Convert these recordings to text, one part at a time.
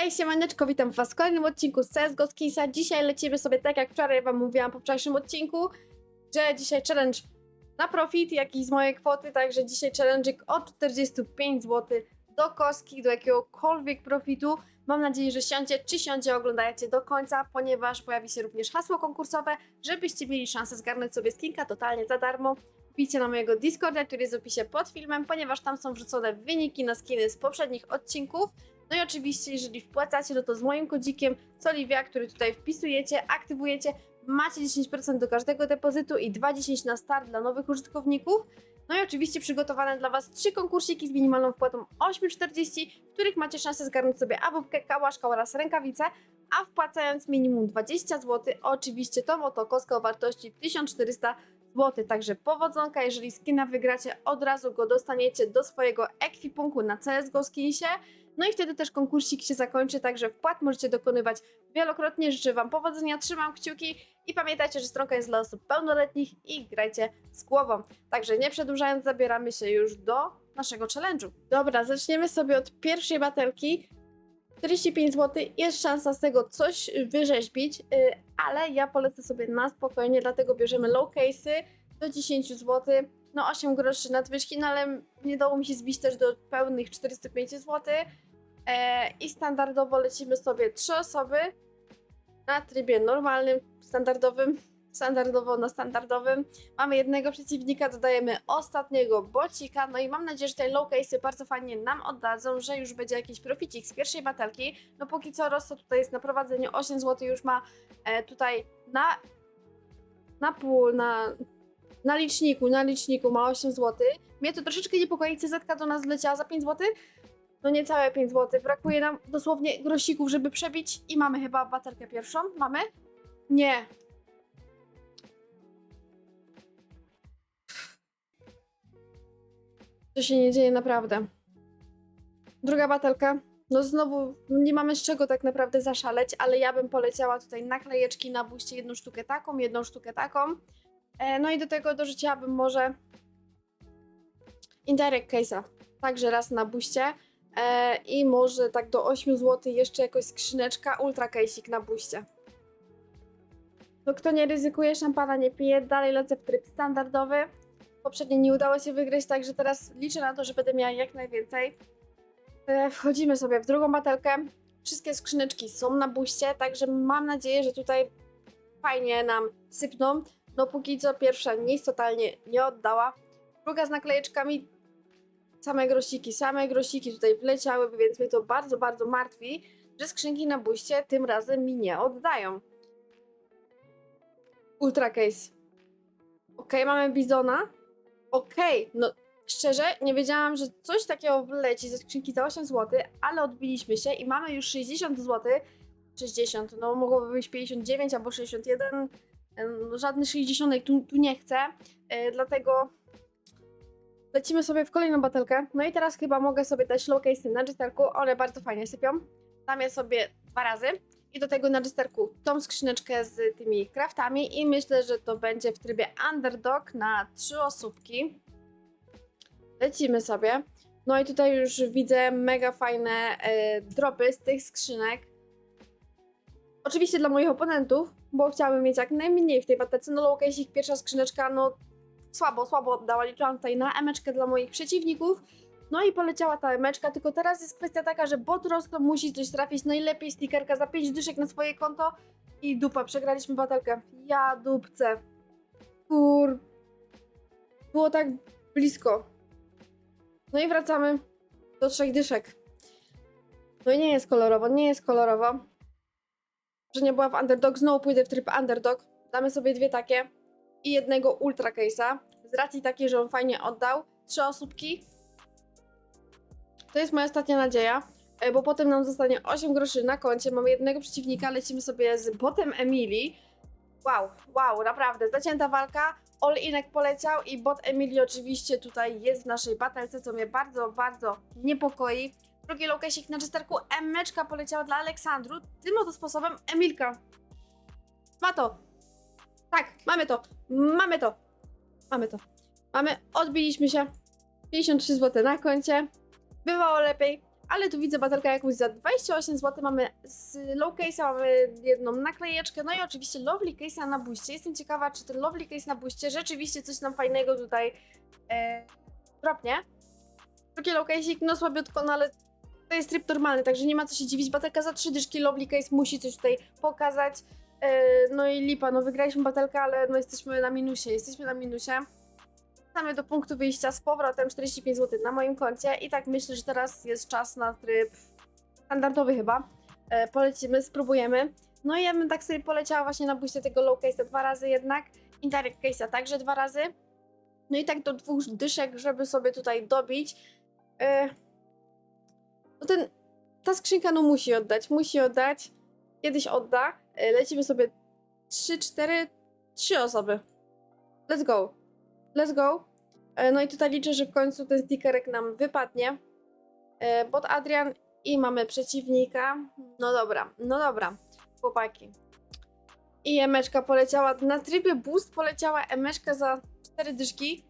Hej, siemaneczko, witam was w kolejnym odcinku z CSGO Skisa. Dzisiaj lecimy sobie tak jak wczoraj wam mówiłam po wczorajszym odcinku, że dzisiaj challenge na profit, jak i z mojej kwoty, także dzisiaj challenge od 45 zł do kostki, do jakiegokolwiek profitu. Mam nadzieję, że siądzie, czy siądzie, oglądajcie do końca, ponieważ pojawi się również hasło konkursowe, żebyście mieli szansę zgarnąć sobie skinka totalnie za darmo. Wbijcie na mojego Discorda, który jest w opisie pod filmem, ponieważ tam są wrzucone wyniki na skiny z poprzednich odcinków. No i oczywiście, jeżeli wpłacacie, no to z moim kodzikiem Soliwia, który tutaj wpisujecie, aktywujecie, macie 10% do każdego depozytu i 2,10 na start dla nowych użytkowników. No i oczywiście przygotowane dla Was trzy konkursiki z minimalną wpłatą 8,40, w których macie szansę zgarnąć sobie awupkę, kałaszka oraz rękawice, a wpłacając minimum 20 zł, oczywiście tą oto kostkę o wartości 1400 zł. Także powodzonka, jeżeli skina wygracie, od razu go dostaniecie do swojego ekwipunku na CSGO Skinsie. No i wtedy też konkursik się zakończy, także wpłat możecie dokonywać wielokrotnie. Życzę Wam powodzenia, trzymam kciuki i pamiętajcie, że stronka jest dla osób pełnoletnich i grajcie z głową. Także nie przedłużając, zabieramy się już do naszego challenge'u. Dobra, zaczniemy sobie od pierwszej batelki. 45 zł, jest szansa z tego coś wyrzeźbić, yy, ale ja polecę sobie na spokojnie, dlatego bierzemy low case'y do 10 zł, no 8 groszy nadwyżki, no ale nie dało mi się zbić też do pełnych 405 zł. E, I standardowo lecimy sobie trzy osoby na trybie normalnym, standardowym, standardowo na standardowym. Mamy jednego przeciwnika, dodajemy ostatniego bocika, no i mam nadzieję, że te low case'y bardzo fajnie nam oddadzą, że już będzie jakiś proficik z pierwszej batelki. No póki co Rosso tutaj jest na prowadzeniu, 8 zł już ma e, tutaj na, na pół, na, na liczniku, na liczniku ma 8 zł. Mnie to troszeczkę niepokoi, CZ do nas leciała za 5 zł, no niecałe 5 zł. Brakuje nam dosłownie grosików, żeby przebić i mamy chyba batelkę pierwszą. Mamy? Nie. To się nie dzieje naprawdę. Druga batelka. No znowu nie mamy z czego tak naprawdę zaszaleć, ale ja bym poleciała tutaj naklejeczki na buście, jedną sztukę taką, jedną sztukę taką. E, no i do tego dorzuciłabym może Indirect Case'a. Także raz na buście. E, I może tak do 8 zł jeszcze jakoś skrzyneczka Ultra Case'ik na buście. No kto nie ryzykuje, szampana nie pije, dalej lecę w tryb standardowy. Poprzednio nie udało się wygrać, także teraz liczę na to, że będę miała jak najwięcej. E, wchodzimy sobie w drugą batelkę. Wszystkie skrzyneczki są na buście, także mam nadzieję, że tutaj fajnie nam sypną. No póki co pierwsza nic totalnie nie oddała. Druga z naklejeczkami same grosiki, same grosiki tutaj wleciały, więc mnie to bardzo, bardzo martwi, że skrzynki na buście tym razem mi nie oddają. Ultra case. Ok, mamy bizona. Ok, no szczerze nie wiedziałam, że coś takiego wleci ze skrzynki za 8 zł, ale odbiliśmy się i mamy już 60 zł. 60, no mogłoby być 59 albo 61. No, żadny 60 tu, tu nie chcę, yy, dlatego lecimy sobie w kolejną batelkę. No i teraz chyba mogę sobie dać showcase na jesterku, one bardzo fajnie sypią. Dam je sobie dwa razy i do tego na jesterku tą skrzyneczkę z tymi craftami i myślę, że to będzie w trybie underdog na trzy osóbki. Lecimy sobie. No i tutaj już widzę mega fajne e, dropy z tych skrzynek. Oczywiście dla moich oponentów, bo chciałabym mieć jak najmniej w tej batelce. No low case ich pierwsza skrzyneczka, no słabo, słabo oddała. Liczyłam tutaj na emeczkę dla moich przeciwników. No i poleciała ta emeczka, tylko teraz jest kwestia taka, że bot Rosto musi coś trafić, najlepiej stickerka za 5 dyszek na swoje konto i dupa, przegraliśmy batelkę. Ja dupce. Kur... Było tak blisko. No i wracamy do trzech dyszek. No i nie jest kolorowo, nie jest kolorowo. Że nie była w underdog, znowu pójdę w tryb underdog. Damy sobie dwie takie i jednego ultra case'a. Z racji takiej, że on fajnie oddał. Trzy osóbki. To jest moja ostatnia nadzieja, e, bo potem nam zostanie 8 groszy na koncie. Mamy jednego przeciwnika, lecimy sobie z botem Emilii. Wow, wow, naprawdę, zacięta walka. All Inek poleciał i bot Emilii oczywiście tutaj jest w naszej batelce, co mnie bardzo, bardzo niepokoi. Drugi lokesik na czysterku, Emeczka poleciała dla Aleksandru. Tym oto sposobem Emilka. Ma to. Tak, mamy to. Mamy to. Mamy to. Mamy, odbiliśmy się. 53 zł na koncie. Bywało lepiej, ale tu widzę batelkę jakąś za 28 zł. Mamy z low case'a mamy jedną naklejeczkę, no i oczywiście lovely case'a na buście. Jestem ciekawa, czy ten lovely case na buście rzeczywiście coś nam fajnego tutaj e, dropnie. Drugi low case'ik, no słabiutko, no ale to jest tryb normalny, także nie ma co się dziwić. Batelka za 3 dyszki, lovely case musi coś tutaj pokazać. E, no i lipa, no wygraliśmy batelkę, ale no jesteśmy na minusie, jesteśmy na minusie. Wracamy do punktu wyjścia z powrotem 45 zł na moim koncie i tak myślę, że teraz jest czas na tryb standardowy chyba. E, polecimy, spróbujemy. No i ja bym tak sobie poleciała właśnie na buście tego low case'a dwa razy jednak, indirect case'a także dwa razy. No i tak do dwóch dyszek, żeby sobie tutaj dobić. E, no ten, ta skrzynka no musi oddać, musi oddać. Kiedyś odda. E, lecimy sobie 3, 4, 3 osoby. Let's go. Let's go. E, No i tutaj liczę, że w końcu ten stickerek nam wypadnie. E, Bot Adrian i mamy przeciwnika. No dobra, no dobra, chłopaki. I emeczka poleciała, na trybie boost poleciała emeczka za 4 dyszki.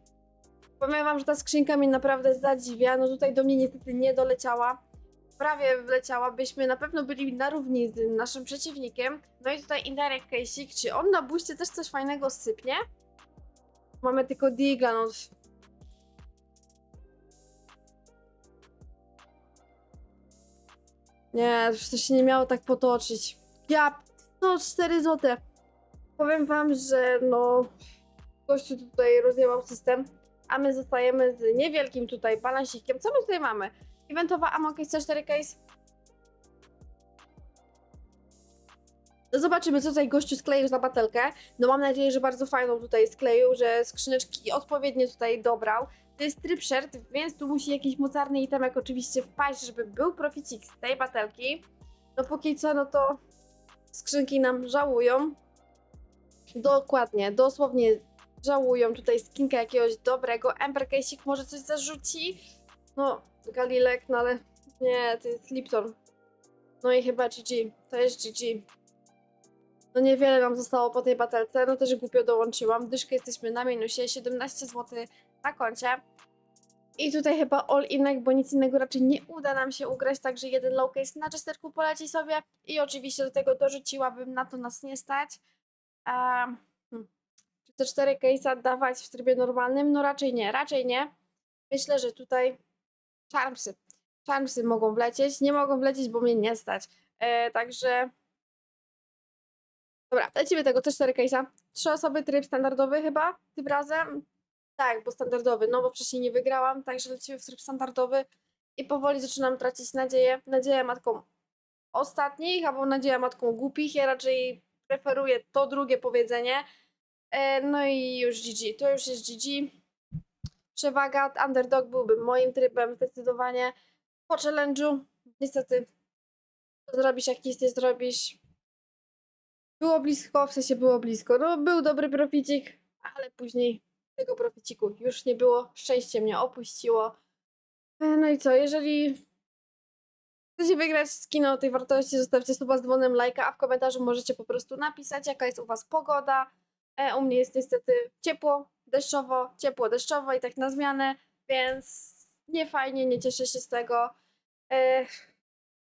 Powiem wam, że ta skrzynka mnie naprawdę zadziwia. No tutaj do mnie niestety nie doleciała. Prawie wleciała, byśmy na pewno byli na równi z naszym przeciwnikiem. No i tutaj indirect case'ik. Czy on na buście też coś fajnego sypnie? Mamy tylko Digla, no. Nie, to się nie miało tak potoczyć. Ja, 104 zł. Powiem wam, że no, gościu tutaj rozjebał system, a my zostajemy z niewielkim tutaj balansikiem. Co my tutaj mamy? Eventowa ammo case C4 case. No Zobaczymy, co tutaj gościu skleił za batelkę. No mam nadzieję, że bardzo fajną tutaj skleił, że skrzyneczki odpowiednio tutaj dobrał. To jest tryb shirt, więc tu musi jakiś mocarny itemek oczywiście wpaść, żeby był proficik z tej batelki. No póki co, no to skrzynki nam żałują. Dokładnie, dosłownie żałują tutaj skinka jakiegoś dobrego. Ember Case'ik może coś zarzuci. No, Galilek, no ale nie, to jest Lipton. No i chyba GG, to jest GG. No niewiele nam zostało po tej batelce, no też głupio dołączyłam. Dyszkę jesteśmy na minusie, 17 zł na koncie. I tutaj chyba all inek, bo nic innego raczej nie uda nam się ugrać, także jeden low case na czesterku poleci sobie i oczywiście do tego dorzuciłabym, na to nas nie stać. Um, hmm. Czy te cztery case'a dawać w trybie normalnym? No raczej nie, raczej nie. Myślę, że tutaj charmsy, charmsy mogą wlecieć, nie mogą wlecieć, bo mnie nie stać. E, także Dobra, lecimy tego C4 case'a. Trzy osoby, tryb standardowy chyba tym razem. Tak, bo standardowy, no bo wcześniej nie wygrałam, także lecimy w tryb standardowy i powoli zaczynam tracić nadzieję. Nadzieję matką ostatnich, albo nadzieję matką głupich. Ja raczej preferuję to drugie powiedzenie. E, no i już GG, to już jest GG. Przewaga, underdog byłby moim trybem zdecydowanie. Po challenge'u, niestety, co zrobisz jak nic nie zrobisz, było blisko, w sensie było blisko. No, był dobry proficik, ale później tego proficiku już nie było. Szczęście mnie opuściło. E, No i co, jeżeli chcecie wygrać skin o tej wartości, zostawcie suba z dzwonem, lajka, a w komentarzu możecie po prostu napisać, jaka jest u was pogoda. E, u mnie jest niestety ciepło, deszczowo, ciepło, deszczowo i tak na zmianę, więc nie fajnie, nie cieszę się z tego. E,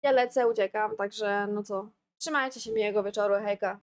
ja lecę, uciekam, także no co, trzymajcie się miłego wieczoru, hejka.